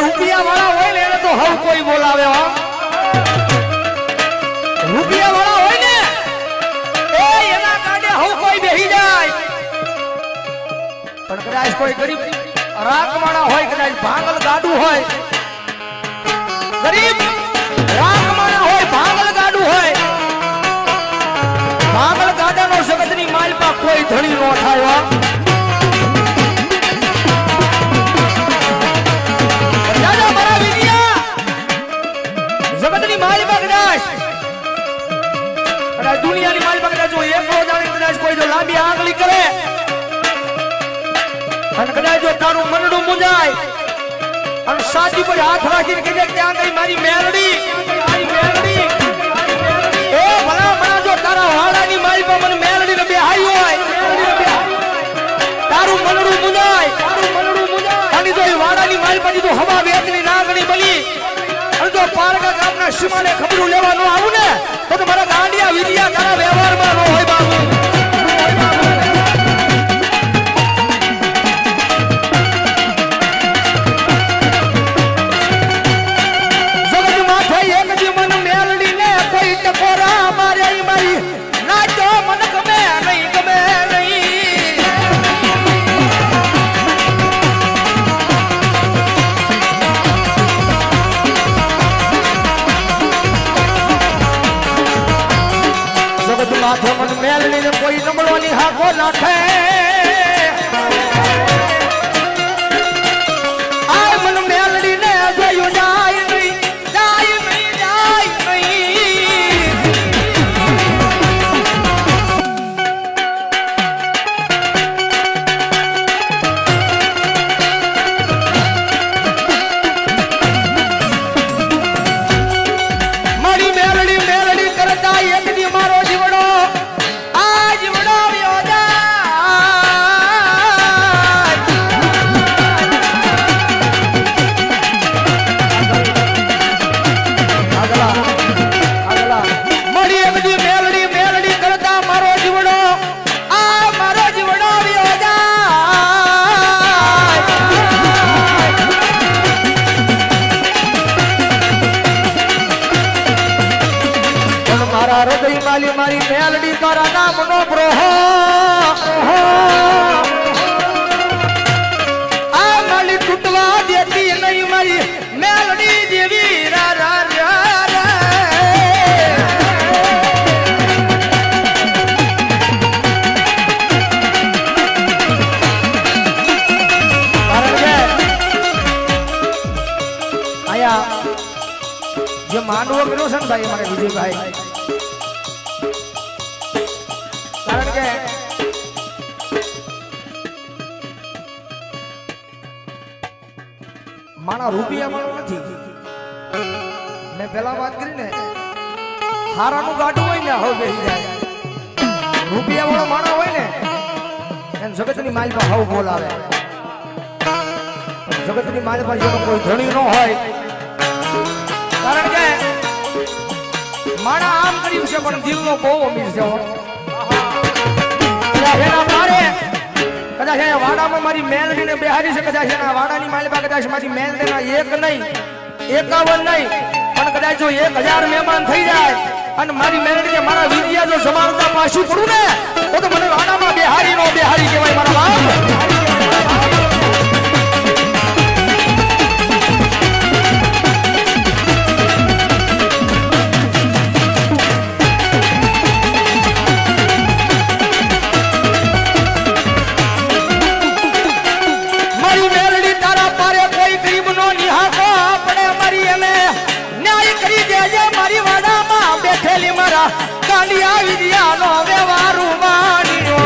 રૂપિયા વાળા હોય ને એને તો હવ કોઈ બોલાવે રૂપિયા વાળા હોય ને એના કાંડે હવ કોઈ બેહી જાય. પણ કદાચ કોઈ ગરીબ રાખવાળા હોય, કદાચ ભાંગલ ગાડું હોય. ગરીબ ભાંગલ ગાડું હોય. ભાંગલ ગાડાનો જગતની કોઈ ધણી નો થાય પર મારી મેલડી મારી મેલડી એ ભલા ભલા જો તારા મારી પર મને મેલડીને બેહાઈ તારું મનડું મુંજાય તારું મનડું મુંજાય અને જો વાડાની મારી તો હવા જો પારકા ગામના સીમાને ખબરું લેવાનું આવું ને? જગત માથે મન મેલડી ને કોઈ નમળવાની હાકો નાખે. માલી મારી મેલડી તારા નામનો પ્રહો આ માલી તૂટવા દેતી નહીં મારી મેલડી દેવી રા રા જે માંડવો કર્યો છે ને ભાઈ, અમારે વિજયભાઈ કે માણા રૂપિયા વાળો નથી. મેં પેલા વાત કરી ને હારાનું ગાડું હોય ને, હવે બેસી જાય. રૂપિયા વાળો માણસ હોય ને, એને જગતની માલ પર હવ બોલાવે. જગતની માલ પર કોઈ ધણી ન હોય, કારણ કે માણા આમ કર્યું છે, પણ દિલનો બહુ અમીર છે. કદાચ એના વાડામાં મારી મેલડીને બેહારી છે, કદાચ વાડાની માલિકા કદાચ મારી મેલડીના એક નહીં, એકાવન નહીં, પણ કદાચ જો એક હજાર મહેમાન થઈ જાય અને મારી મેલડીને મારા વિદ્યા જો સમાનતા પાછું પડું ને ન્યાય દેજે મારી વાડામાં બેઠેલી મારા કાંડિયા વિદ્યાનો વ્યવહારુ માણીઓ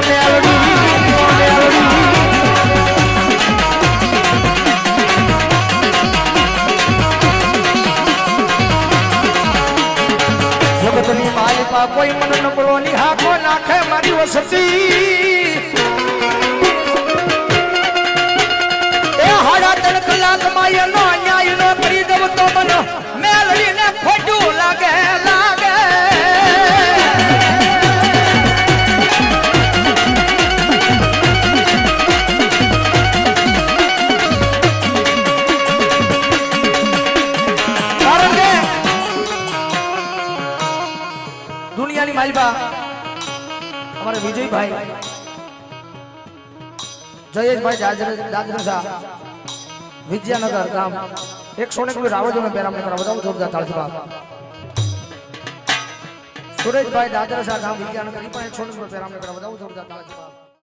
માલિકા કોઈ મન નબળો નિહાકો નાખે મારી વસતી. એ હાડા ત્રણ કલાકમાં એનો અન્યાય ન કરી દઉં તો મને માલબા અમારે વિજયભાઈ. જયેશભાઈ દાદરસા. વિદ્યાનગર ગામ. એકસો ને રાવજો ને પેરામણી કરા બધા જોરદાર તાળથી સુરેશભાઈ દાદરસા ગામ વિદ્યાનગર પણ એકસો ને કોઈ પેરામણી કરા બધા જોરદાર તાળથી